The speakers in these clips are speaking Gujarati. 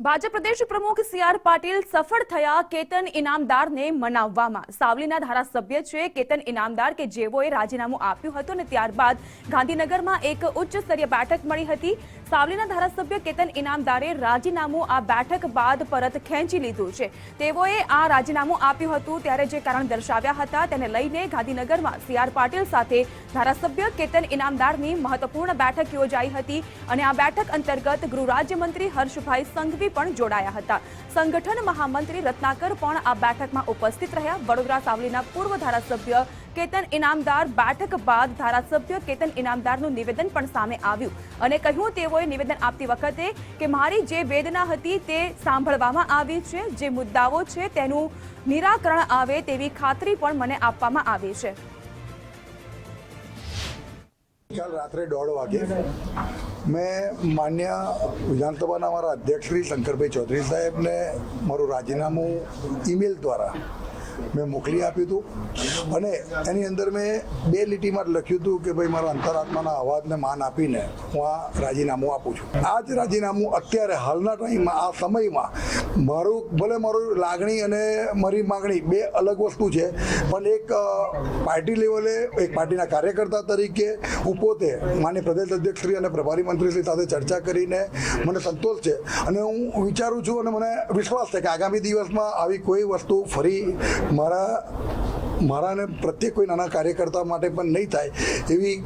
ભાજપ પ્રદેશ પ્રમુખ સી આર પાટીલ સફળ થયા કેતન ઇનામદારને મનાવવામાં. સાવલીના ધારાસભ્ય છે કેતન ઇનામદાર કે જેઓએ રાજીનામું આપ્યું હતું અને ત્યારબાદ ગાંધીનગરમાં એક ઉચ્ચ સ્તરીય બેઠક મળી હતી. સાવલીના ધારાસભ્ય કેતન ઇનામદારે રાજીનામું આ બેઠક બાદ પરત ખેંચી લીધું છે. તેઓએ આ રાજીનામું આપ્યું હતું ત્યારે જે કારણ દર્શાવ્યા હતા તેને લઈને ગાંધીનગરમાં સી આર પાટીલ સાથે ધારાસભ્ય કેતન ઇનામદારની મહત્વપૂર્ણ બેઠક યોજાઈ હતી અને આ બેઠક અંતર્ગત ગૃહ રાજ્યમંત્રી હર્ષભાઈ સંઘવી પણ જોડાયા હતા. સંગઠન મહામંત્રી રત્નાકર પણ આ બેઠકમાં ઉપસ્થિત રહ્યા. વડોદરા સાવલીના પૂર્વ ધારાસભ્ય કેતન ઇનામદાર બેઠક બાદ ધારાસભ્ય કેતન ઇનામદારનું નિવેદન પણ સામે આવ્યું અને કહ્યું, તેઓએ નિવેદન આપતી વખતે કે મારી જે વેદના હતી તે સાંભળવામાં આવી છે, જે મુદ્દાઓ છે તેનું નિરાકરણ આવે તેવી ખાતરી પણ મને આપવામાં આવી છે. કાલ રાત્રે દોઢ વાગે મેં માન્ય વિધાનસભાના મારા અધ્યક્ષ શ્રી શંકરભાઈ ચૌધરી સાહેબને મારું રાજીનામું ઈમેલ દ્વારા મેં મોકલી આપ્યું હતું અને એની અંદર મેં બે લીટીમાં લખ્યું હતું કે ભાઈ મારા અંતરાત્માના અવાજને માન આપીને હું આ રાજીનામું આપું છું. આ જ રાજીનામું અત્યારે હાલના ટાઈમમાં, આ સમયમાં મારું, ભલે મારું લાગણી અને મારી માગણી બે અલગ વસ્તુ છે, પણ એક પાર્ટી લેવલે એક પાર્ટીના કાર્યકર્તા તરીકે હું પોતે માન્ય પ્રદેશ અધ્યક્ષશ્રી અને પ્રભારી મંત્રી શ્રી સાથે ચર્ચા કરીને મને સંતોષ છે. અને હું વિચારું છું અને મને વિશ્વાસ છે કે આગામી દિવસમાં આવી કોઈ વસ્તુ ફરી મારા મારા અને પ્રત્યેક કોઈ નાના કાર્યકર્તા માટે પણ નહીં થાય એવી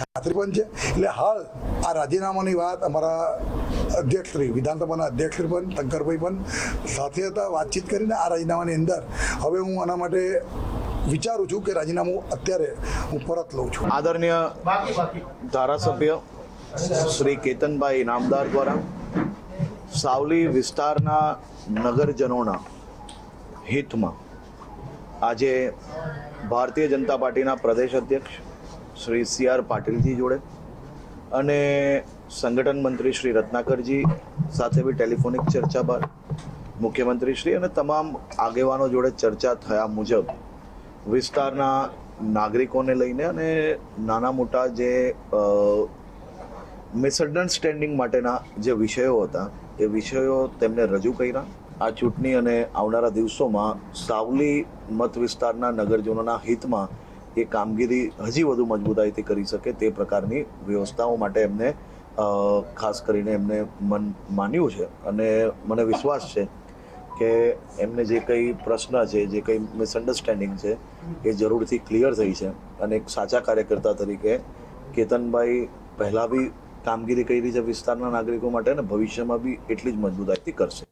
ખાતરી પણ છે. એટલે હાલ આ રાજીનામાની વાત અમારા અધ્યક્ષ શ્રી, વિધાનસભાના અધ્યક્ષશ્રી પણ, શંકરભાઈ પણ સાથે હતા, વાતચીત કરીને આ રાજીનામાની અંદર. હવે હું આના માટે વિચારું છું કે રાજીનામું અત્યારે હું પરત લઉં છું. આદરણીય ધારાસભ્ય શ્રી કેતનભાઈ ઇનામદાર દ્વારા સાવલી વિસ્તારના નગરજનોના હિતમાં આજે ભારતીય જનતા પાર્ટીના પ્રદેશ અધ્યક્ષ શ્રી સી આર પાટીલજી જોડે અને સંગઠન મંત્રી શ્રી રત્નાકરજી સાથે બી ટેલિફોનિક ચર્ચા બાદ મુખ્યમંત્રી શ્રી અને તમામ આગેવાનો જોડે ચર્ચા થયા મુજબ વિસ્તારના નાગરિકોને લઈને અને નાના મોટા જે મિસઅન્ડરસ્ટેન્ડિંગ માટેના જે વિષયો હતા, એ વિષયો તેમને રજૂ કર્યા. આ ચૂંટણી અને આવનારા દિવસોમાં સાવલી મત વિસ્તારના નગરજનોના હિતમાં એ કામગીરી હજી વધુ મજબૂતાઈથી કરી શકે તે પ્રકારની વ્યવસ્થાઓ માટે એમને ખાસ કરીને એમને મન માન્યું છે. અને મને વિશ્વાસ છે કે એમને જે કંઈ પ્રશ્ન છે, જે કંઈ મિસઅન્ડરસ્ટેન્ડિંગ છે, એ જરૂરથી ક્લિયર થઈ છે. અને એક સાચા કાર્યકર્તા તરીકે કેતનભાઈ પહેલાં બી કામગીરી કરી છે વિસ્તારના નાગરિકો માટે અને ભવિષ્યમાં બી એટલી જ મજબૂતાઈથી કરશે.